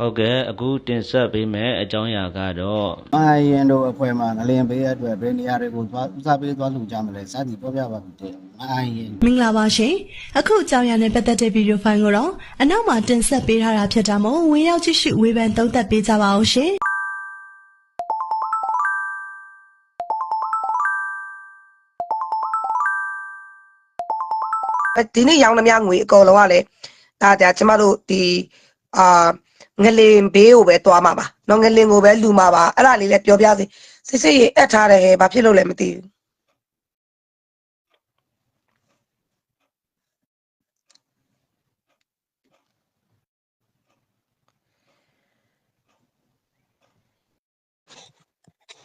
ဟုတ်ကဲ့အခုတင်ဆက်ပေးမယ့်အကြောင်းအရာကတော့အာရင်တို့အဖွဲ့မှာငလင်ပေးရအတွက်ဘယ်နေရာတွေကိုသွားဦးစားပေးသွားလှူကြမလဲစသည်ပြောပြပါဦးတဲ့အာရင်မင်္ဂလာပါရှင်အခုအကြောင်းအရာနဲ့ပတ်သက်တဲ့ဗီဒီယိုဖိုင်ကိုတော့အနောက်မှာတင်ဆက်ပေးထားတာဖြစ်တာမို့ဝင်ရောက်ကြည့်ရှုဝေဖန်သုံးသပ်ပေးကြပါအောင်ရှင်ဒီနေ့ရောင်းသမျှငွေအကုန်လုံးကလည်းဒါဒါကျမတို့ဒီအာ ငလင်ဘေးကိုပဲသွားမှာပါနော်ငလင်ကိုပဲလူမှာပါအဲ့ဒါလေးလည်းပြောပြစေစစ်စစ်ရေအပ်ထားတယ်ဟဲ့ဘာဖြစ်လို့လဲမသိဘူး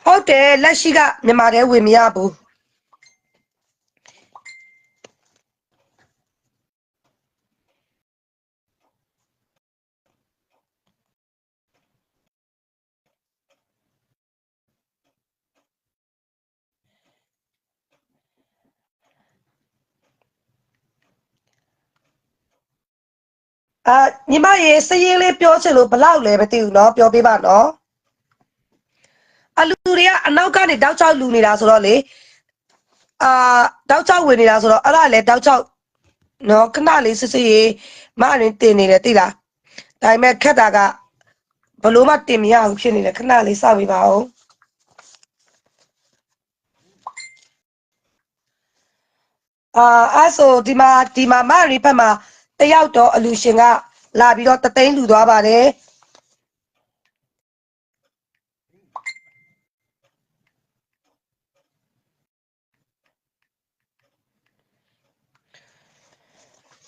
ဟုတ်တယ်လက်ရှိကမြန်မာတဲဝင်မရဘူး အာညီမရေစရင်လေးပြောချင်လို့ဘလောက်လဲမသိဘူးเนาะပြောပေးပါเนาะအလူတွေကအနောက်ကနေတောက်ချောက်လူနေတာဆိုတော့လေအာတောက်ချောက်ဝင်နေတာဆိုတော့အဲ့ဒါလည်းတောက်ချောက်เนาะခဏလေးစစ်စစ်ရေမရင်တင်နေတယ်သိလားဒါပေမဲ့ခက်တာကဘလို့မှတင်မရဘူးဖြစ်နေတယ်ခဏလေးစောင့်ပေးပါဦးအာအဲ့ဆိုဒီမှာဒီမှာမရီဖက်မှာ တယောက်တော့အလူရှင်ကလာပြီးတော့တသိန်းလူသွားပါတယ်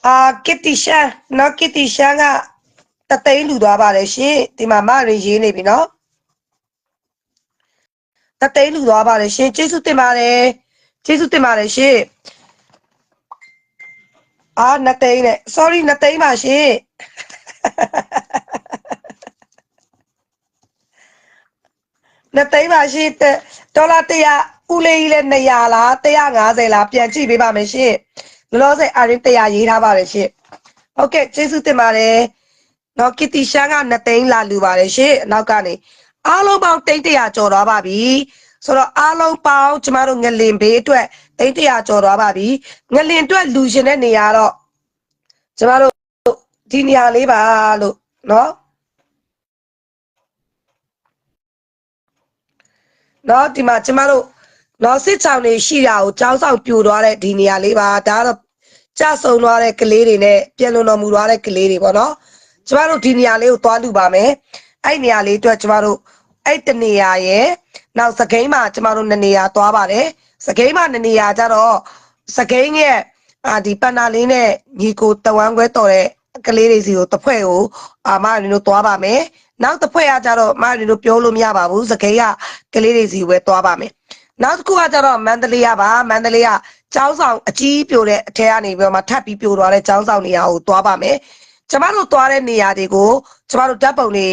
အာကစ်တီရှန်နော်ကစ်တီရှန်ကတသိန်းလူသွားပါတယ်ရှင်ဒီမှာမရီရေးနေပြီနော်တသိန်းလူသွားပါတယ်ရှင်ကျေးဇူးတင်ပါတယ်ကျေးဇူးတင်ပါတယ်ရှင် အာနှစ်သိန်းနဲ့ sorry နှစ်သိန်းပါရှင်နှစ်သိန်းပါရှင်တဲ့ဒေါ်လာ100ဦးလေးကြီးလည်း200လား150လားပြန်ကြည့်ပေးပါမယ်ရှင်လောလောဆယ်အရင်100ရေးထားပါတယ်ရှင်ဟုတ်ကဲ့ကျေးဇူးတင်ပါတယ်နော်ကီတီရှန်ကနှစ်သိန်းလာလူပါတယ်ရှင်အနောက်ကနေအားလုံးပေါင်းတိန်း100ကျော်သွားပါပြီ ဆိုတော့အားလုံးပေါင်းကျမတို့ငလင်ဘေးအတွက်တိတ်တရာကျော်သွားပါပြီငလင်အတွက်လူရှင်တဲ့နေရာတော့ကျမတို့ဒီနေရာလေးပါလို့နော်နော်ဒီမှာကျမတို့နော်စစ်ချောင်းတွေရှိတာကိုကြောင်းဆောင်ပြိုသွားတဲ့ဒီနေရာလေးပါဒါကတော့ကြဆုံသွားတဲ့ကလေးတွေနဲ့ပြန်လွန်တော်မူသွားတဲ့ကလေးတွေပေါ့နော်ကျမတို့ဒီနေရာလေးကိုသွားလူပါမယ်အဲ့နေရာလေးအတွက်ကျမတို့ အဲ့တနေရာရဲ့နောက်စကိန်းမှာကျမတို့နှစ်နေရာသွားပါတယ်စကိန်းမှာနှစ်နေရာကျတော့စကိန်းရဲ့အာဒီပန်နာလေးနဲ့ညီကိုတဝမ်းခွဲတော်တဲ့ကလေးတွေစီကိုတစ်ဖွဲ့ကိုအာမရင်းတို့သွားပါမယ်နောက်တစ်ဖွဲ့ကကြတော့မရင်းတို့ပြောလို့မရပါဘူးစကိန်းကကလေးတွေစီကိုပဲသွားပါမယ်နောက်တစ်ခုကကြတော့မန္တလေးကပါမန္တလေးကကျောင်းဆောင်အကြီးပြိုတဲ့အထက်ကနေပြီးတော့မှထပ်ပြီးပြိုသွားတဲ့ကျောင်းဆောင်နေရာကိုသွားပါမယ်ကျမတို့သွားတဲ့နေရာတွေကိုကျမတို့ဓာတ်ပုံတွေ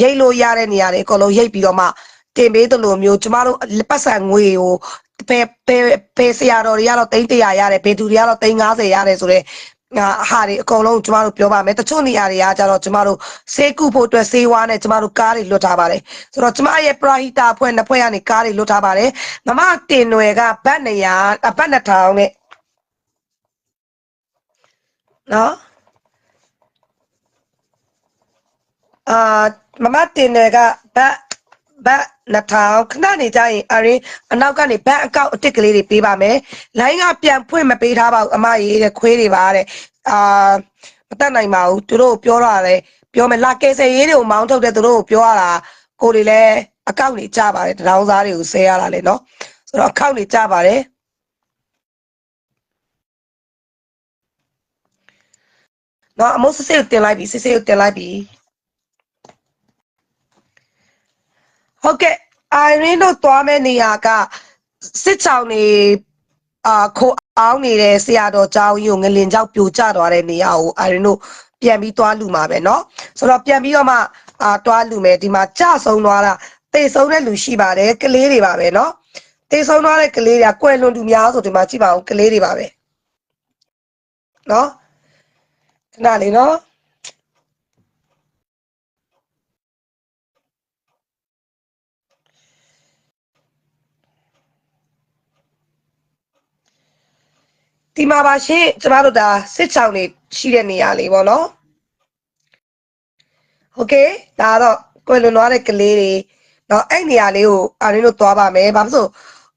ရိတ်လို့ရတဲ့နေရာတွေအကုန်လုံးရိတ်ပြီးတော့မှတင်ပေးသလိုမျိုးကျမတို့ပတ်စံငွေကိုဘယ်ဘယ်ဘယ်ဆရာတော်တွေကတော့300ရတယ်ဘယ်သူတွေကတော့350ရတယ်ဆိုတော့အာဟာတွေအကုန်လုံးကျမတို့ပြောပါမယ်တချို့နေရာတွေကကျတော့ကျမတို့ဆေးကုဖို့အတွက်ဆေးဝါးနဲ့ကျမတို့ကားတွေလွတ်ထားပါတယ်ဆိုတော့ကျမရဲ့ပရာဟိတာအဖွဲ့နှစ်ဖွဲ့ကနေကားတွေလွတ်ထားပါတယ်မမတင်ွယ်ကဘတ်နေရဘတ်နှစ်ထောင်နဲ့နော်အာ မမတင်ွယ်ကဘတ်ဘတ်နှစ်ထောင်ခဏနေကြရင်အရင်အနောက်ကနေဘတ်အကောက်အတစ်ကလေးတွေပေးပါမယ်လိုင်းကပြန်ဖွင့်မပေးထားပါဘူးအမရေးတဲ့ခွေးတွေပါတဲ့အာမတတ်နိုင်ပါဘူးသူတို့ကိုပြောတာလေပြောမယ်လာကဲဆယ်ရေးတွေကိုမောင်းထုတ်တဲ့သူတို့ကိုပြောရတာကိုတွေလည်းအကောက်တွေကြပါတယ်တရောင်းစားတွေကိုဆဲရတာလေနော်ဆိုတော့အကောက်တွေကြပါတယ်နော်အမိုးစစ်စစ်ကိုတင်လိုက်ပြီစစ်စစ်ကိုတင်လိုက်ပြီ ဟုတ်ကဲ့အိုင်ရင်းတို့သွားမဲ့နေရာကစစ်ချောင်းနေအာခိုအောင်းနေတဲ့ဆရာတော်ကျောင်းကြီးကိုငလင်ကျောက်ပြိုကျသွားတဲ့နေရာကိုအိုင်ရင်းတို့ပြန်ပြီးသွားလူမှာပဲเนาะဆိုတော့ပြန်ပြီးတော့မှ အာတွားလူမယ်ဒီမှာကြဆုံးသွားတာတေဆုံးတဲ့လူရှိပါတယ်ကလေးတွေပါပဲเนาะတေဆုံးသွားတဲ့ကလေးတွေကကွယ်လွန်သူများဆိုဒီမှာကြည့်ပါဦးကလေးတွေပါပဲเนาะခဏလေးเนาะ ဒီမှာပါရှင်ကျမတို့ဒါစစ်ချောင်းနေရှိတဲ့နေရာလေးပေါ့နော်โอเคဒါကတော့ကွယ်လွန်သွားတဲ့ကလေးတွေเนาะအဲ့နေရာလေးကိုအားရင်းတို့သွားပါမယ်ဘာလို့ဆို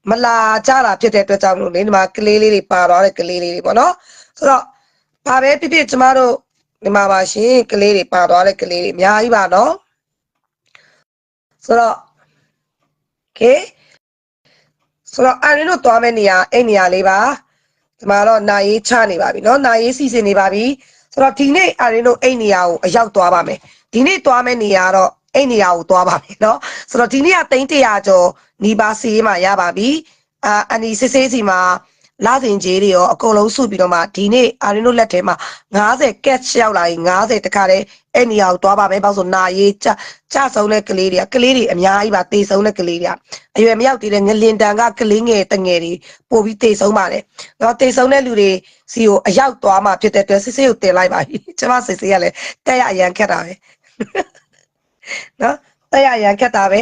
မလာကြတာဖြစ်တဲ့အတွက်ကြောင့်မလို့လေဒီမှာကလေးလေးတွေပါသွားတဲ့ကလေးလေးတွေပေါ့နော်ဆိုတော့ဘာပဲဖြစ်ဖြစ်ကျမတို့ဒီမှာပါရှင်ကလေးတွေပါသွားတဲ့ကလေးတွေအများကြီးပါနော်ဆိုတော့โอเคဆိုတော့အားရင်းတို့သွားမယ့်နေရာအဲ့နေရာလေးပါ ဒီမှာတော့နာရေးချနေပါပြီเนาะနာရေးစီစဉ်နေပါပြီဆိုတော့ဒီနေ့အရင်တို့အိတ်နေရာကိုအရောက်သွားပါမယ်ဒီနေ့သွားမယ့်နေရာတော့အိတ်နေရာကိုသွားပါမယ်เนาะဆိုတော့ဒီနေ့ကသိန်း100ကျော်နီးပါးစီးရေးမှာရပါပြီအာအန်ဒီစစ်စေးစီမှာ လာစဉ်ကြီးတွေရောအကုန်လုံးစုပြီးတော့မှဒီနေ့အရင်တို့လက်ထဲမှာ90 catch ရောက်လာရင်90တခါတည်းအဲ့နေရာကိုသွားပါမယ်ပေါ့ဆိုနာရေးကြကြဆုံးတဲ့ကလေးတွေကကလေးတွေအများကြီးပါတေဆုံးတဲ့ကလေးတွေကအရွယ်မရောက်သေးတဲ့ငလင်တန်ကကလေးငယ်တငယ်တွေပို့ပြီးတေဆုံးပါတယ်တော့တေဆုံးတဲ့လူတွေစီကိုအရောက်သွားမှဖြစ်တဲ့အတွက်စစ်စစ်ကိုတင်လိုက်ပါပြီကျမစစ်စစ်ကလည်းတက်ရအရန်ခက်တာပဲနော်တက်ရအရန်ခက်တာပဲ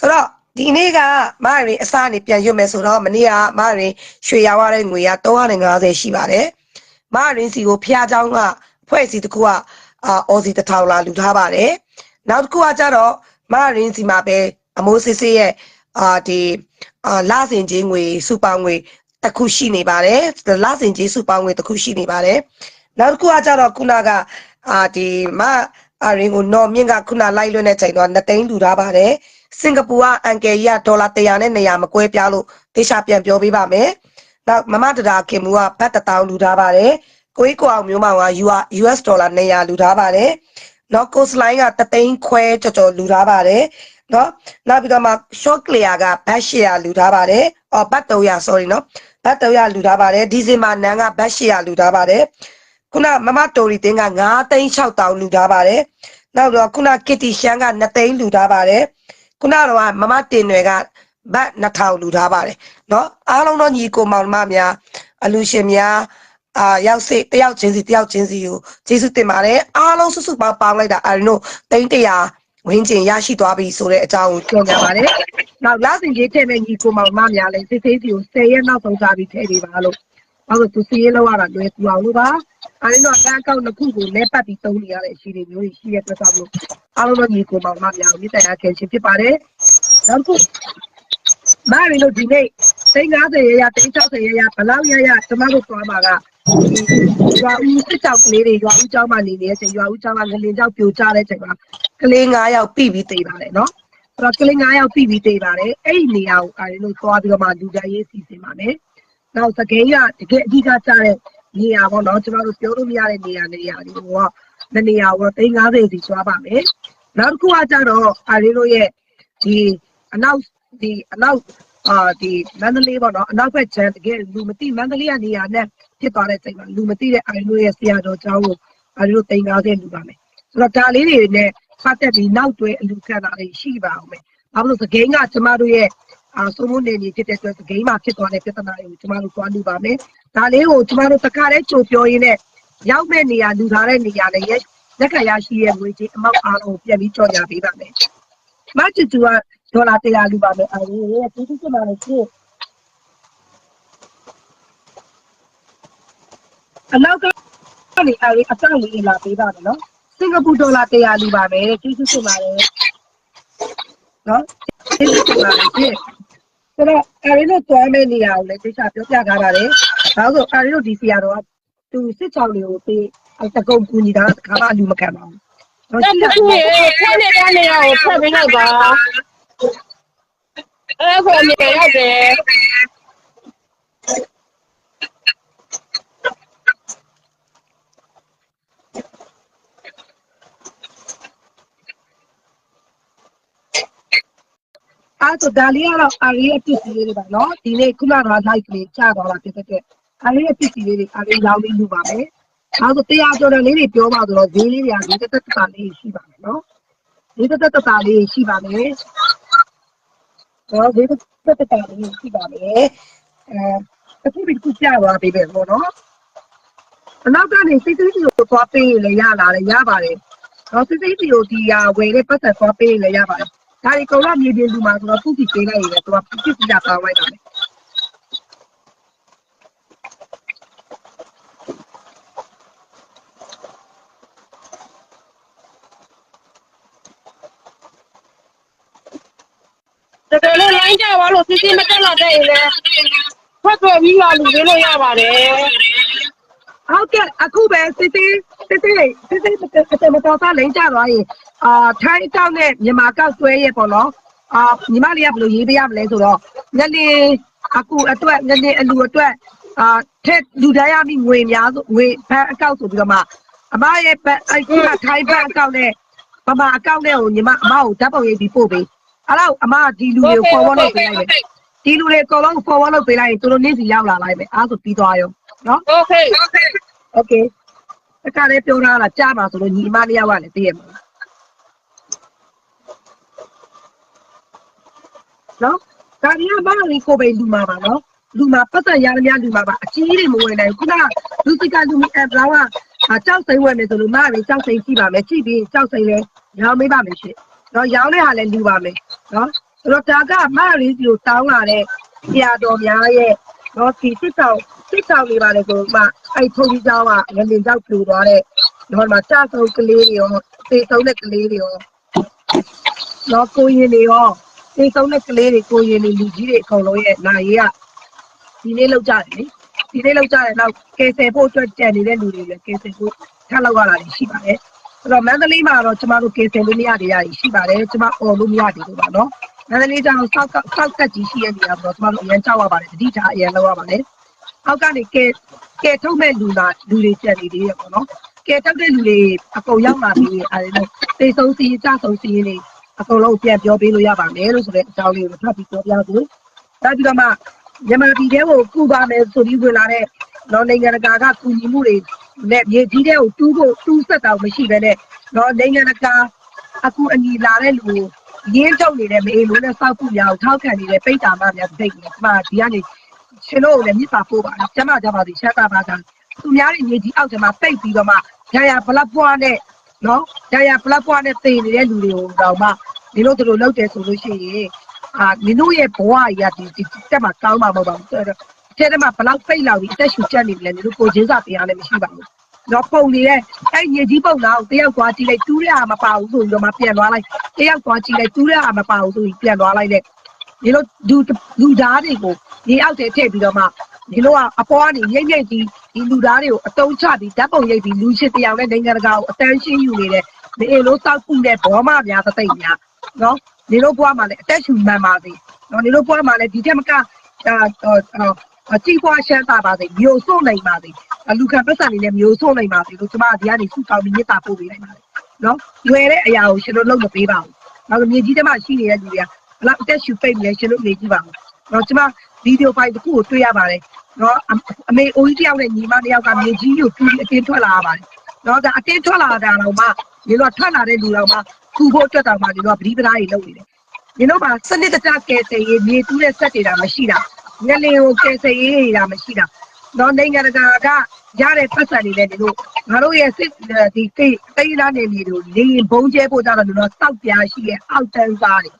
ဆိုတော့ ဒီနေ့ကမရင်အစားနေပြန်ရွတ်မယ်ဆိုတော့မနေ့ကမရင်ရွှေရောင်းရတဲ့ငွေက350ရှိပါတယ်မရင်စီကိုဖျားเจ้าကဖွဲ့စီတစ်ခုကအာအော်စီတစ်ထောင်လာလူထားပါတယ်နောက်တစ်ခုကကြတော့မရင်စီမှာပဲအမိုးစစ်စစ်ရဲ့အာဒီအာလာစင်ချင်းငွေစူပါငွေ တစ်ခုရှိနေပါတယ်လစဉ်ကြီးစုပေါင်းငွေတစ်ခုရှိနေပါတယ်နောက်တစ်ခုကကြတော့ခုနကအာဒီမအရင်ကိုနော်မြင့်ကခုနလိုက်လွှင့်တဲ့ချိန်တော့2သိန်းလူထားပါတယ် စင်ကာပူကအန်ကယ်ကြီးကဒေါ်လာ100နဲ့200မကွဲပြားလို့တေချာပြန်ပြောပေးပါမယ်နောက်မမတဒါခင်မူကဘတ်1000လူထားပါတယ်ကိုကြီးကိုအောင်မျိုးမောင်က US ဒေါ်လာ200လူထားပါတယ်နော် coast line က3သိန်းခွဲကြော်ကြော်လူထားပါတယ်နော်နောက်ပြီးတော့မှ short clear ကဘတ်800လူထားပါတယ်အော်ဘတ်300 sorry နော်ဘတ်300လူထားပါတယ်ဒီဇင်ဘာနန်းကဘတ်800လူထားပါတယ်ခုနမမတိုရီတင်းက9သိန်း6000လူထားပါတယ်နောက်တော့ခုနကစ်တီရှန်က2သိန်းလူထားပါတယ် ခုနတော့မမတင်တွေကဘတ်2000လူထားပါတယ်เนาะအားလုံးတော့ညီကိုမောင်မများအလူရှင်များအာရောက်စိတယောက်ချင်းစီတယောက်ချင်းစီကိုကျေးဇူးတင်ပါတယ်အားလုံးစုစုပေါင်းပေါင်းလိုက်တာအာရင်တို့သိန်း100ဝင်းကျင်ရရှိသွားပြီဆိုတဲ့အကြောင်းကိုပြောကြပါတယ်။နောက်လာစဉ်ကြီးထည့်မဲ့ညီကိုမောင်မများလည်းစစ်သေးစီကို10ရက်နောက်ဆုံးစားပြီးထည့်ပေးပါလို့။ ဘာလို့သူစီးရဲလောက်ရတာလဲသူအောင်လို့ပါအဲဒီတော့အကောင့်တစ်ခုကိုလဲပတ်ပြီးသုံးနေရတဲ့အရှိတွေမျိုးကြီးရှိရတဲ့အတွက်ကြောင့်အားလုံးညီကိုမောင်မများမြစ်တရားကယ်ရှင်ဖြစ်ပါတယ်နောက်တစ်ခုမာရီတို့ဒီနေ့350ရရ360ရရဘလောက်ရရကျမတို့သွားပါကရွာဦးစစ်ကြောက်ကလေးတွေရွာဦးကျောင်းမှနေနေတဲ့အချိန်ရွာဦးကျောင်းကငလင်ကျောက်ပြိုကျတဲ့အချိန်မှာကလေး9ယောက်ပြပြီးတည်ပါတယ်နော်အဲ့တော့ကလေး9ယောက်ပြပြီးတည်ပါတယ်အဲ့ဒီနေရာကိုအားလုံးသွားပြီးတော့မှလူကြရေးစီစဉ်ပါမယ် နောက်သကိန်းကတကယ်အဓိကကျတဲ့နေရာပေါ့နော်ကျမတို့ပြောလို့မရတဲ့နေရာနေရာတွေကိုကနေရာကို350စီသွားပါမယ်နောက်တစ်ခုကကြတော့အဲဒီလိုရဲ့ဒီအနောက်ဒီအနောက်အာဒီမန္တလေးပေါ့နော်အနောက်ဘက်ချမ်းတကယ်လူမသိမန္တလေးကနေရာနဲ့ဖြစ်သွားတဲ့ချိန်မှာလူမသိတဲ့အိုင်လိုရဲ့ဆရာတော်ကျောင်းကိုအဲဒီလိုတင်ကားတဲ့လူပါမယ်ဆိုတော့ဒါလေးတွေနဲ့ဖတ်တက်ပြီးနောက်တွဲအလူခံတာတွေရှိပါအောင်မယ်ဘာလို့လဲဆိုဂိမ်းကကျမတို့ရဲ့အာ စိုးမိုးနေနေဖြစ်တဲ့အတွက်ဂိမ်းမှာဖြစ်သွားတဲ့ပြဿနာတွေကိုကျမတို့သွားလူပါမယ်ဒါလေးကိုကျမတို့တခါတည်းကြိုပြောရင်းနဲ့ရောက်မဲ့နေရာလူထားတဲ့နေရာနဲ့ရဲ့လက်ခံရရှိရဲ့ငွေကြီးအမောက်အားလုံးပြန်ပြီးကြော်ညာပေးပါမယ်မချစ်သူကဒေါ်လာ100လူပါမယ်အဲဒီရဲ့ဒီဒီကမှလည်းရှိအနောက်ကနေအဲဒီအတောက်လေးလာပေးပါမယ်နော်စင်ကာပူဒေါ်လာ100လူပါမယ်ကျေးဇူးတင်ပါတယ်နော်ကျေးဇူးတင်ပါတယ် ဆိုတော့အဲဒီလိုတွားမဲ့နေရာကိုလည်းတိကျပြောပြထားပါတယ်ဒါဆိုအဲဒီလိုဒီစီရတော့သူစစ်ချောင်းတွေကိုပေးတကုံကူညီတာခါမှလူမခံပါဘူးတော့အဲ့ရှိတတာခုရေဖက်နေတဲ့နေရာကိုဖက်ပေးလိုက်ပါအဲ့ခေါ်နေရတယ် အဲ့တော့ဒါလေးကတော့အာရီရဲ့ပစ္စည်းလေးတွေပါနော်ဒီနေ့ခုနကတော့ live လေးကြာသွားတာဖြစ်တဲ့အတွက်အာရီရဲ့ပစ္စည်းလေးတွေအာရီရောင်းပြီးလူပါမယ်ဒါဆိုတရားကျော်တဲ့လေးတွေပြောပါဆိုတော့ဈေးလေးတွေကဒီတက်တက်တာလေးရှိပါမယ်နော်ဒီတက်တက်တာလေးရှိပါမယ်တော့ဒီတက်တက်တာလေးရှိပါမယ်အဲအခုဒီခုပြသွားပြီပဲပေါ့နော်အနောက်ကနေစိတ်သိစီကိုသွားပေးရင်လည်းရလာတယ်ရပါတယ်တော့စိတ်သိစီကိုဒီဟာဝယ်တဲ့ပတ်သက်သွားပေးရင်လည်းရပါတယ် ဒါဒီကောင်ကမြေပြင်လူမှာဆိုတော့ခုစီပေးလိုက်ရင်လည်းသူကပြစ်ပြတာကောင်းလိုက်တာလေတကယ်လို့လိုင်းကြပါလို့စစ်စစ်မတက်လာတဲ့ရင်လည်းဖတ်ထွက်ပြီးလာလူပေးလို့ရပါတယ်ဟုတ်ကဲ့အခုပဲစစ်သေးစစ် တိတိတိတိအတမတော်သားလိမ့်ကြသွားရင်အာထိုင်းတောက်နဲ့မြန်မာကောက်ဆွဲရဲ့ပေါ့နော်အာညီမလေးကဘယ်လိုရေးပေးရမလဲဆိုတော့ငလင်အခုအတွက်ငလင်အလူအတွက်အာထက်လူတိုင်းရမိငွေများဆိုငွေဘဏ်အကောင့်ဆိုပြီးတော့မှအမရဲ့ဘဏ်အခုကထိုင်းဘဏ်အကောင့်နဲ့ပမာအကောင့်နဲ့ကိုညီမအမကိုဓာတ်ပုံရေးပြီးပို့ပေးအဲ့တော့အမဒီလူတွေကို forward လုပ်ပေးလိုက်မယ်ဒီလူတွေအကုန်လုံး forward လုပ်ပေးလိုက်ရင်သူတို့နေ့စီရောက်လာလိုက်မယ်အားဆိုပြီးသွားရောနော် okay okay okay တခါလေးပြောထားတာကြားပါဆိုလို့ညီမလေးယောက်ကလည်းသိရမှာနော်ဒါကြီးကဘာလို့ဒီကိုပဲလူမှာပါနော်လူမှာပတ်သက်ရရများလူမှာပါအကြီးတွေမဝင်နိုင်ဘူးခုနကလူစိကလူမီအပ်ဘလောင်းကကြောက်စိမ့်ဝင်နေဆိုလို့မရကြောက်စိမ့်ရှိပါမယ်ကြည့်ပြီးကြောက်စိမ့်လဲရောင်းမေးပါမယ်ရှင့်နော်ရောင်းတဲ့ဟာလည်းလူပါမယ်နော်ဆိုတော့ဒါကမရလေးစီကိုတောင်းလာတဲ့ဆရာတော်များရဲ့ နော်ဒီတစ်ကောင်တစ်ကောင်လေးပါလေဆိုမှအဲ့ဖုန်ကြီးကြောင်းကငလင်ကြောက်ပြူသွားတဲ့နော်မှာတာဆုံကလေးတွေရောသေဆုံးတဲ့ကလေးတွေရောနော်ကိုရင်တွေရောသေဆုံးတဲ့ကလေးတွေကိုရင်တွေလူကြီးတွေအကုန်လုံးရဲ့နာရီကဒီနေ့လောက်ကြတယ်လေဒီနေ့လောက်ကြတယ်တော့ကယ်ဆယ်ဖို့အတွက်ကြံနေတဲ့လူတွေလည်းကယ်ဆယ်ဖို့ထပ်လောက်ရတာရှိပါတယ်အဲ့တော့မန္တလေးမှာတော့ကျမတို့ကယ်ဆယ်လို့မရတဲ့ຢာကြီးရှိပါတယ်ကျမအော်လို့မရသေးဘူးပါနော် မန္တလေးကျတော့စောက်ကစောက်ကကြီးရှိရနေရတော့ကျမတို့အရင်ကြောက်ရပါတယ်တတိထားအရင်လောက်ရပါတယ်အောက်ကနေကဲကဲထုတ်မဲ့လူလာလူတွေကြံနေသေးရပေါ့နော်ကဲထုတ်တဲ့လူတွေအကုန်ရောက်လာပြီးအဲဒီတော့သေဆုံးစီးကြဆုံးစီးနေအကုန်လုံးပြန်ပြောပေးလို့ရပါမယ်လို့ဆိုတဲ့အကြောင်းလေးကိုဖတ်ပြီးပြောပြလို့နောက်ပြီးတော့မှမြန်မာပြည်ထဲကိုကူပါမယ်ဆိုပြီးဝင်လာတဲ့နော်နိုင်ငံတကာကကူညီမှုတွေနဲ့မြေကြီးတဲ့ကိုတူးဖို့တူးဆက်တာမရှိဘဲနဲ့နော်နိုင်ငံတကာအခုအညီလာတဲ့လူကို ရင်းထုတ်နေတဲ့မေလို့နဲ့စောက်ခုများကိုထောက်ခံနေတဲ့ပိတ်တာမများတိတ်နေဒီမှာဒီကနေရှင်တို့ကိုလည်းမြစ်ပါပို့ပါကျမကြပါစီရှက်တာပါကသူများတွေမြေကြီးအောက်ထဲမှာပိတ်ပြီးတော့မှရရဘလက်ပွားနဲ့နော်ရရဘလက်ပွားနဲ့တင်နေတဲ့လူတွေကိုတော့မှဒီလိုတို့လောက်တယ်ဆိုလို့ရှိရင်အာမင်းတို့ရဲ့ဘဝကြီးကဒီဒီတက်မှာကောင်းမှာမဟုတ်ပါဘူးအဲ့တော့ထဲထဲမှာဘလောက်ပိတ်လောက်ပြီးအသက်ရှူချက်နေပြီလဲဒီလိုကိုချင်းစာတရားလည်းမရှိပါဘူး တော့ပုံနေတဲ့အဲ့ညကြီးပုံတော့တယောက်သွားကြည့်လိုက်တူးရတာမပါဘူးဆိုပြီးတော့မှပြန်သွားလိုက်တယောက်သွားကြည့်လိုက်တူးရတာမပါဘူးဆိုပြီးပြန်သွားလိုက်တဲ့ဒီလိုလူလူသားတွေကိုဒီအောက်ထဲထည့်ပြီးတော့မှဒီလိုကအပေါ်ကနေရိမ့်ရိမ့်ကြီးဒီလူသားတွေကိုအတုံးချပြီးဓာတ်ပုံရိပ်ပြီးလူရှစ်တယောက်နဲ့နိုင်ငံတကာကိုအတန်းရှင်းယူနေတဲ့ဒီအလိုစောက်ခုတဲ့ဘောမများသသိမ့်များနော်ဒီလိုဘွားမှာလည်းအသက်ရှူမှန်ပါစေနော်ဒီလိုဘွားမှာလည်းဒီထက်မကအာအကြည့်ပွားရှမ်းသာပါစေမျိုးစုံနိုင်ပါစေ လူခံပတ်စံနေနဲ့မျိုးစုံနိုင်ပါစေလို့ကျမဒီကနေစုကောင်းပြီးမြတ်တာပို့ပေးလိုက်ပါတယ်နော်လွယ်တဲ့အရာကိုရှင်တို့လုပ်မပေးပါဘူးနောက်မြေကြီးထဲမှာရှိနေတဲ့လူတွေကဘလောက်အသက်ရှူပိတ်နေရှင်တို့နေကြည့်ပါဦးနော်ကျမဗီဒီယိုဖိုင်တစ်ခုကိုတွေ့ရပါတယ်နော်အမေအိုကြီးတယောက်နဲ့ညီမတယောက်ကမြေကြီးကိုတူးပြီးအတင်းထွက်လာရပါတယ်နော်ဒါအတင်းထွက်လာတာတော့မှဒီလိုထွက်လာတဲ့လူတော်မှခုဖို့အတွက်တောင်မှဒီလိုပရိပဒါတွေလုပ်နေတယ်ဒီလိုမှစနစ်တကျကယ်ဆယ်ရေးမြေတူးတဲ့စက်တွေတာမရှိတာငလင်ကိုကယ်ဆယ်ရေးတွေတာမရှိတာ တော့နိုင်ငံတကာကရတဲ့ပတ်စံတွေနဲ့ဒီလိုငါတို့ရဲ့စစ်ဒီကိတိတ်လာနေနေတို့လေဘုံကျဲဖို့ကြတော့ဒီလိုစောက်ပြားရှိရဲ့အောက်တန်းစားတွေ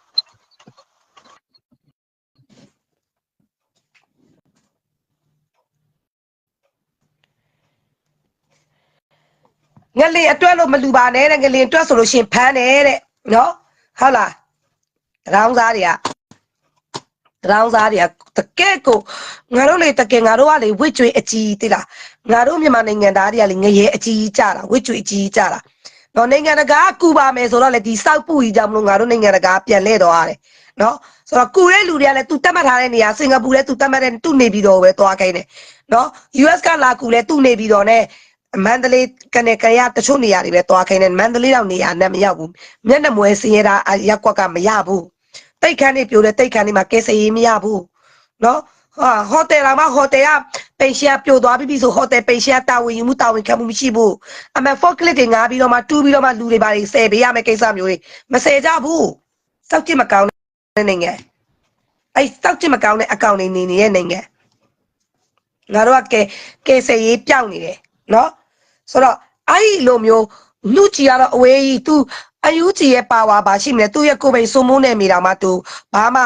ငလင်အတွက်လို့မလူပါနဲ့တဲ့ငလင်အတွက်ဆိုလို့ရှရင်ဖမ်းတယ်တဲ့နော်ဟုတ်လားရောင်းစားတွေက ရောင်းစားတွေကတကယ်ကိုငါတို့လေတကယ်ငါတို့ကလေဝစ်ကြွေအကြီးတိလားငါတို့မြန်မာနိုင်ငံသားတွေကလေငရဲအကြီးကြတာဝစ်ကြွေအကြီးကြတာနော်နိုင်ငံတကာကူပါမယ်ဆိုတော့လေဒီစောက်ပူကြီးကြောင့်မလို့ငါတို့နိုင်ငံတကာပြန်လဲတော့ရတယ်နော်ဆိုတော့ကူတဲ့လူတွေကလည်းသူတတ်မှတ်ထားတဲ့နေရာစင်ကာပူလည်းသူတတ်မှတ်တဲ့သူနေပြီးတော့ပဲသွားခိုင်းတယ်နော် US ကလာကူလည်းသူနေပြီးတော့ ਨੇ မန္တလေးကနေကရတချို့နေရာတွေပဲသွားခိုင်းတယ်မန္တလေးတော့နေရာနဲ့မရောက်ဘူးမျက်နှာမွဲစင်းရတာရက်ကွက်ကမရဘူး တိတ်ခမ်းနေပြိုတဲ့တိတ်ခမ်းနေမှာကဲစရေးမရဘူးနော်ဟာဟိုတယ်လာမဟိုတယ်ကပိန်ရှယ်ပြိုသွားပြီပြီဆိုဟိုတယ်ပိန်ရှယ်တာဝန်ယူမှုတာဝန်ခံမှုမရှိဘူးအမေဖော့ကလစ်တွေငါပြီးတော့မှတူးပြီးတော့မှလူတွေပါတွေဆယ်ပေးရမယ့်ကိစ္စမျိုးတွေမဆယ်ကြဘူးစောက်ကြည့်မကောင်းတဲ့နိုင်ငံအဲ့စောက်ကြည့်မကောင်းတဲ့အကောင့်တွေနေနေတဲ့နိုင်ငံငါတို့ကကဲကဲဆယ်ရေးပြောင်းနေတယ်နော်ဆိုတော့အဲ့ဒီလိုမျိုးလူကြီးကတော့အဝေးကြီး तू အယူကြီးရဲ့ပါဝါဘာရှိမလဲသူ့ရဲ့ကိုယ်ပိုင်စိုးမိုးနေမိတာမှသူဘာမှ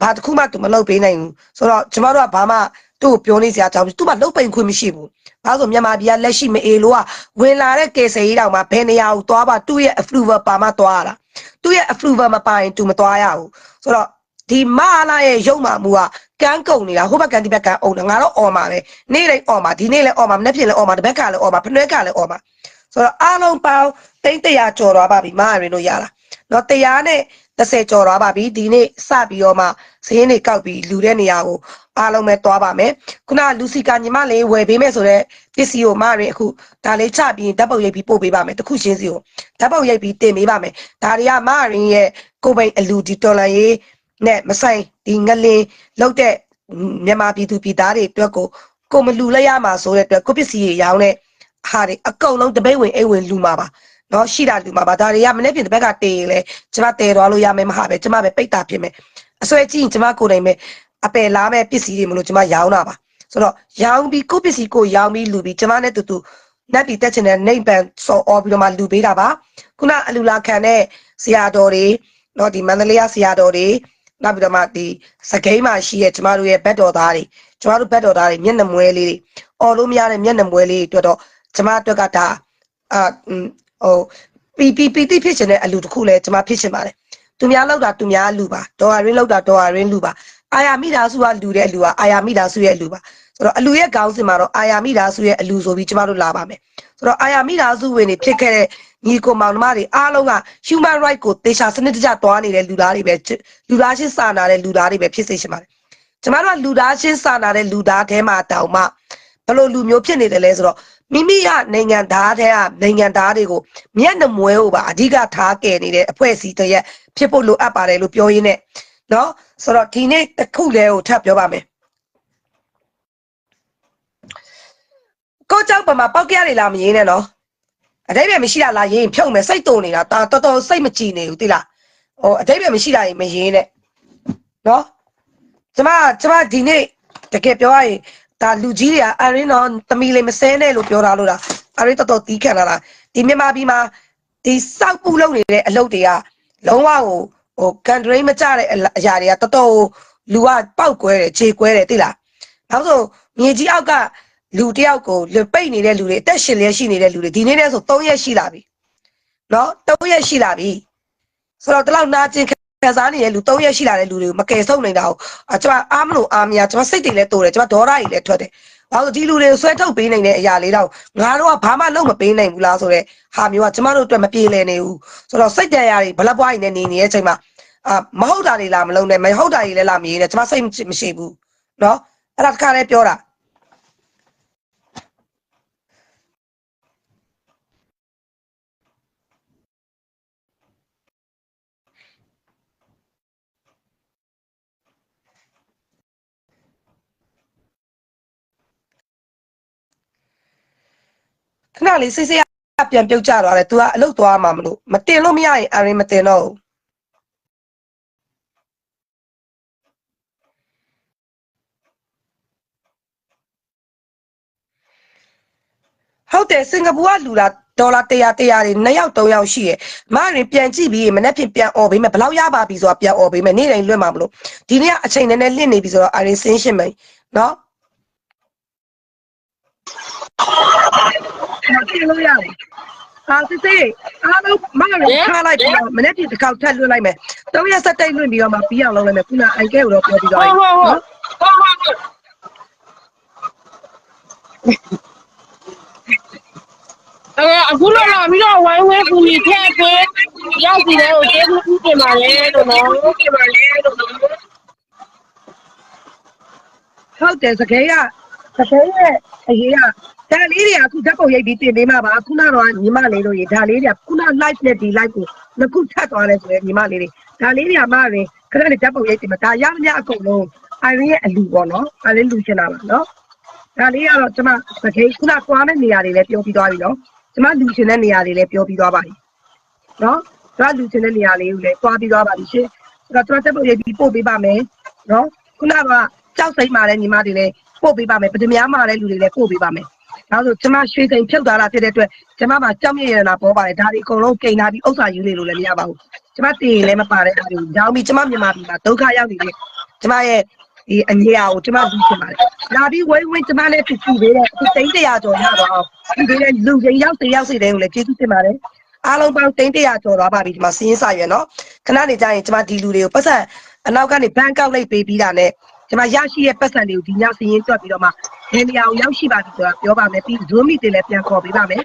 ဘာတစ်ခုမှသူမလုပ်ပေးနိုင်ဘူးဆိုတော့ကျမတို့ကဘာမှသူ့ကိုပြောနေစရာအကြောင်းသူ့မှာလုပ်ပိုင်ခွင့်မရှိဘူးဘာလို့မြန်မာပြည်ကလက်ရှိမအေလို့ကဝင်လာတဲ့ကေဆယ်ကြီးတောင်မှဘယ်နေရာကိုသွားပါသူ့ရဲ့ approval ပါမှသွားရတာသူ့ရဲ့ approval မပါရင်သူမသွားရဘူးဆိုတော့ဒီမအလာရဲ့ရုပ်မှမူကကန်းကုန်နေတာဟိုဘက်ကန်ဒီဘက်ကန်အောင်တယ်ငါတော့អော်မှာပဲနေ့တိုင်းអော်မှာဒီနေ့လည်းអော်မှာမနေ့ဖြစ်လည်းអော်မှာတပတ်ကလည်းអော်မှာဖနှဲကလည်းអော်မှာ ဆိုတော့အားလုံးပေါင်းတိမ့်တရာကျော်သွားပါပြီမအားရင်းတို့ရတာနော်တရားနဲ့30ကျော်သွားပါပြီဒီနေ့စပြီးတော့မှဈေးနေကောက်ပြီးလူတဲ့နေရာကိုအားလုံးပဲသွားပါမယ်ခုနလူစီကာညီမလေးဝယ်ပေးမယ်ဆိုတော့ပစ္စည်းကိုမရင်းအခုဒါလေးချပြီးဓာတ်ပုံရိုက်ပြီးပို့ပေးပါမယ်တစ်ခုချင်းစီကိုဓာတ်ပုံရိုက်ပြီးတင်ပေးပါမယ်ဒါတွေကမရင်းရဲ့ကိုယ်ပိုင်အလူဒီတော်လန်ရေးနဲ့မဆိုင်ဒီငလင်လောက်တဲ့မြန်မာပြည်သူပြည်သားတွေအတွက်ကိုကိုမလူလိုက်ရမှာဆိုတဲ့အတွက်ကိုပစ္စည်းတွေရောင်းတဲ့ ဟာတွေအကုန်လုံးတပိတ်ဝင်အိတ်ဝင်လူမှာပါနော်ရှိတာလူမှာပါဒါတွေကမနေ့ပြင်တစ်ဘက်ကတေးရင်လဲကျမတဲသွားလို့ရမယ်မဟာပဲကျမပဲပိတ်တာဖြစ်မယ်အစွဲကြည့်ရင်ကျမကိုယ်တိုင်ပဲအပယ်လားမဲ့ပစ္စည်းတွေမလို့ကျမရောင်းတာပါဆိုတော့ရောင်းပြီးကိုပစ္စည်းကိုရောင်းပြီးလူပြီးကျမနဲ့တူတူနတ်ပြည်တက်ချင်တဲ့နေပန်စော်အော်ပြီးတော့မှလူပေးတာပါခုနအလူလာခံတဲ့ဆရာတော်တွေနော်ဒီမန္တလေးကဆရာတော်တွေနောက်ပြီးတော့မှဒီစကိမ်းမှာရှိရဲ့ကျမတို့ရဲ့ဘက်တော်သားတွေကျမတို့ဘက်တော်သားတွေမျက်နှာမွဲလေးတွေအော်လို့မရတဲ့မျက်နှာမွဲလေးတွေအတွက်တော့ ကျမအတွက်ကဒါအာဟိုပီပီပီတိဖြစ်ချင်တဲ့အလူတစ်ခုလဲကျမဖြစ်ချင်ပါတယ်သူများလောက်တာသူများလူပါဒေါ်ရင်းလောက်တာဒေါ်ရင်းလူပါအာယာမိသားစုကလူတဲ့လူကအာယာမိသားစုရဲ့လူပါဆိုတော့အလူရဲ့ခေါင်းစဉ်မှာတော့အာယာမိသားစုရဲ့အလူဆိုပြီးကျမတို့လာပါမယ်ဆိုတော့အာယာမိသားစုဝင်တွေဖြစ်ခဲ့တဲ့ညီကိုမောင်နှမတွေအားလုံးက human right ကိုတေချာစနစ်တကျတွားနေတဲ့လူသားတွေပဲလူသားချင်းစာနာတဲ့လူသားတွေပဲဖြစ်စေချင်ပါတယ်ကျမတို့ကလူသားချင်းစာနာတဲ့လူသားထဲမှာတောင်မှဘလို့လူမျိုးဖြစ်နေတယ်လဲဆိုတော့ မိမိကနိုင်ငံသားတဲ့ကနိုင်ငံသားတွေကိုမျက်နှာမွဲကိုပါအဓိကထားကယ်နေတဲ့အဖွဲ့အစည်းတရက်ဖြစ်ဖို့လိုအပ်ပါတယ်လို့ပြောရင်းနဲ့เนาะဆိုတော့ဒီနေ့တစ်ခုလဲကိုထပ်ပြောပါမယ်ကိုကြောက်ပမာပောက်ကြရလားမရင်းနဲ့နော်အတိတ်ပဲမရှိတာလားရင်းဖြုံမယ်စိတ်တုံနေတာဒါတော်တော်စိတ်မကြည်နေဘူးတိလားဟိုအတိတ်ပဲမရှိတာရင်မရင်းနဲ့နော်ကျမကျမဒီနေ့တကယ်ပြောရရင် ဒါလူကြီးတွေကအရင်းတော့သမီးလေးမစဲနဲ့လို့ပြောတာလို့လားအရင်းတော်တော်တီးခံလာတာဒီမြန်မာပြည်မှာဒီစောက်ပူလုပ်နေတဲ့အလုပ်တွေကလုံးဝဟိုဟိုကန်ဒရိမကြတဲ့အရာတွေကတော်တော်လူကပောက်ကွဲတယ်ခြေကွဲတယ်သိလားနောက်ဆိုမြေကြီးအောက်ကလူတယောက်ကိုလပိတ်နေတဲ့လူတွေအသက်ရှင်လျက်ရှိနေတဲ့လူတွေဒီနေ့နဲ့ဆို3ရက်ရှိလာပြီနော်3ရက်ရှိလာပြီဆိုတော့တလောက်နာကျင်ခံ စားနေတဲ့လူ3ရက်ရှိလာတဲ့လူတွေကိုမကယ်ဆုံးနိုင်တာကိုအကျွန်မအားမလို့အားမရကျွန်မစိတ်တွေလည်းတိုးတယ်ကျွန်မဒေါသတွေလည်းထွက်တယ်ဘာလို့ဒီလူတွေကိုဆွဲထုတ်ပေးနိုင်တဲ့အရာလေးတော့ငါတို့ကဘာမှလုပ်မပေးနိုင်ဘူးလားဆိုတော့ဟာမျိုးကကျမတို့အတွက်မပြေလည်နေဘူးဆိုတော့စိတ်တရားတွေဘလက်ပွားတွေနဲ့နေနေတဲ့အချိန်မှာအာမဟုတ်တာတွေလားမလုံးနဲ့မဟုတ်တာတွေလည်းလားမရေးနဲ့ကျမစိတ်မရှိဘူးเนาะအဲ့ဒါတစ်ခါလေးပြောတာ ခဏလေးစိတ်စိတ်ပြန်ပြုတ်ကျသွားတယ် तू ကအလုတ်သွားမှာမလို့မတင်လို့မရရင်အရင်မတင်တော့ဘူးဟုတ်တယ်စင်ကာပူကလူလာဒေါ်လာ100 100တွေ2ယောက်3ယောက်ရှိရယ်မရင်ပြန်ကြည့်ပြီးမနေ့ဖြင့်ပြန်អော်ပေးမယ်ဘယ်လောက်ရပါပြီဆိုတာပြန်អော်ပေးမယ်နေ့တိုင်းလွတ်မှာမလို့ဒီနေ့ကအချိန်နည်းနည်းလင့်နေပြီဆိုတော့အရင်စင်းရှင်းမယ်နော် မကြည့်လို့ရတယ်အာစစ်စစ်အားလုံးမရခါလိုက်ပြီးတော့မနေ့ဖြင့်တစ်ခေါက်ထပ်လွတ်လိုက်မယ်3ရက်ဆက်တိတ်လွတ်ပြီးတော့မှပြီးအောင်လုပ်လိုက်မယ်ခုနအိုင်ကဲကိုတော့ပြောပြီးတော့ဟုတ်ဟုတ်ဟုတ်ဟုတ်ဟုတ်အဲအခုလောလာပြီးတော့ဝိုင်းဝဲကူညီထည့်ပေးရောက်စီတဲ့ကိုကျေးဇူးပြုတင်ပါလေလို့နော်တင်ပါလေလို့နော်ဟုတ်တယ်စကဲရစကဲရဲ့အရေးက ဒါလေးတွေကအခုဓာတ်ပုံရိုက်ပြီးတင်ပေးမှာပါခုနကတော့ညီမလေးတို့ရေဒါလေးတွေကခုန live နဲ့ဒီ live ကိုနှစ်ခုထပ်သွားလဲဆိုရင်ညီမလေးတွေဒါလေးတွေကမရင်ခဏလေးဓာတ်ပုံရိုက်တင်မှာဒါရမရအကုန်လုံးအိုင်ရင်းရဲ့အလူပေါ့နော်အိုင်ရင်းလူချင်တာပါနော်ဒါလေးကတော့ကျမတကယ်ခုနကွာတဲ့နေရာတွေလည်းပြောပြီးသွားပြီနော်ကျမလူချင်တဲ့နေရာတွေလည်းပြောပြီးသွားပါပြီနော်ကျမလူချင်တဲ့နေရာလေးကိုလည်းတွားပြီးသွားပါပြီရှင်အဲ့တော့ကျမတက်ဖို့ရေးပြီးပို့ပေးပါမယ်နော်ခုနကကြောက်စိမ့်မာတဲ့ညီမတွေလည်းပို့ပေးပါမယ်ပဒမြားမာတဲ့လူတွေလည်းပို့ပေးပါမယ် ဒါဆိုကျမရွှေစိန်ဖြုတ်သွားတာဖြစ်တဲ့အတွက်ကျမမှာကြောက်မြရနာပေါ်ပါတယ်ဒါဒီအကုန်လုံးကိန်းထားပြီးဥစ္စာယူနေလို့လည်းမရပါဘူးကျမတည်ရင်လည်းမပါတဲ့အားတွေကြောင်းပြီးကျမမြန်မာပြည်မှာဒုက္ခရောက်နေတဲ့ကျမရဲ့ဒီအငြရာကိုကျမလူချင်ပါတယ်လာပြီးဝိုင်းဝင်းကျမနဲ့တူတူပေးတဲ့အခုတိန်းတရာကျော်ရတော့အောင်ဒီနေ့လူချင်းရောက်စေရောက်စေတဲ့ကိုလည်းကျေးဇူးတင်ပါတယ်အားလုံးပေါင်းတိန်းတရာကျော်သွားပါပြီဒီမှာစီးရင်စာရွယ်နော်ခဏနေကြရင်ကျမဒီလူတွေကိုပတ်စံအနောက်ကနေဘန်ကောက်လိုက်ပေးပြီးတာနဲ့ ကျမရရှိရဲ့ပတ်စံတွေကိုဒီညစီးရင်တွက်ပြီးတော့မှဘယ်နေရာကိုရောက်ရှိပါပြီဆိုတာပြောပါမယ်ပြီးဇွန်မီတင်လည်းပြန်ခေါ်ပေးပါမယ်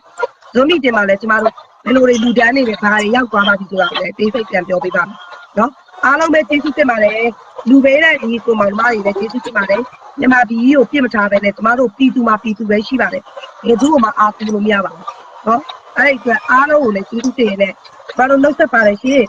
ဇွန်မီတင်မှာလည်းကျမတို့ဘယ်လိုတွေလူတန်းနေလဲဘာတွေရောက်သွားပါပြီဆိုတာလည်းတေးစိတ်ပြန်ပြောပေးပါမယ်နော်အားလုံးပဲကျေးဇူးတင်ပါတယ်လူပေးတဲ့ဒီကိုမောင်မတွေလည်းကျေးဇူးတင်ပါတယ်မြန်မာပြည်ကြီးကိုပြစ်မထားပဲနဲ့ကျမတို့ပြည်သူမှာပြည်သူပဲရှိပါတယ်ဘယ်သူမှအားကိုးလို့မရပါဘူးနော်အဲ့ဒီအတွက်အားလုံးကိုလည်းကျေးဇူးတင်ရတဲ့ကျမတို့နှုတ်ဆက်ပါတယ်ရှင်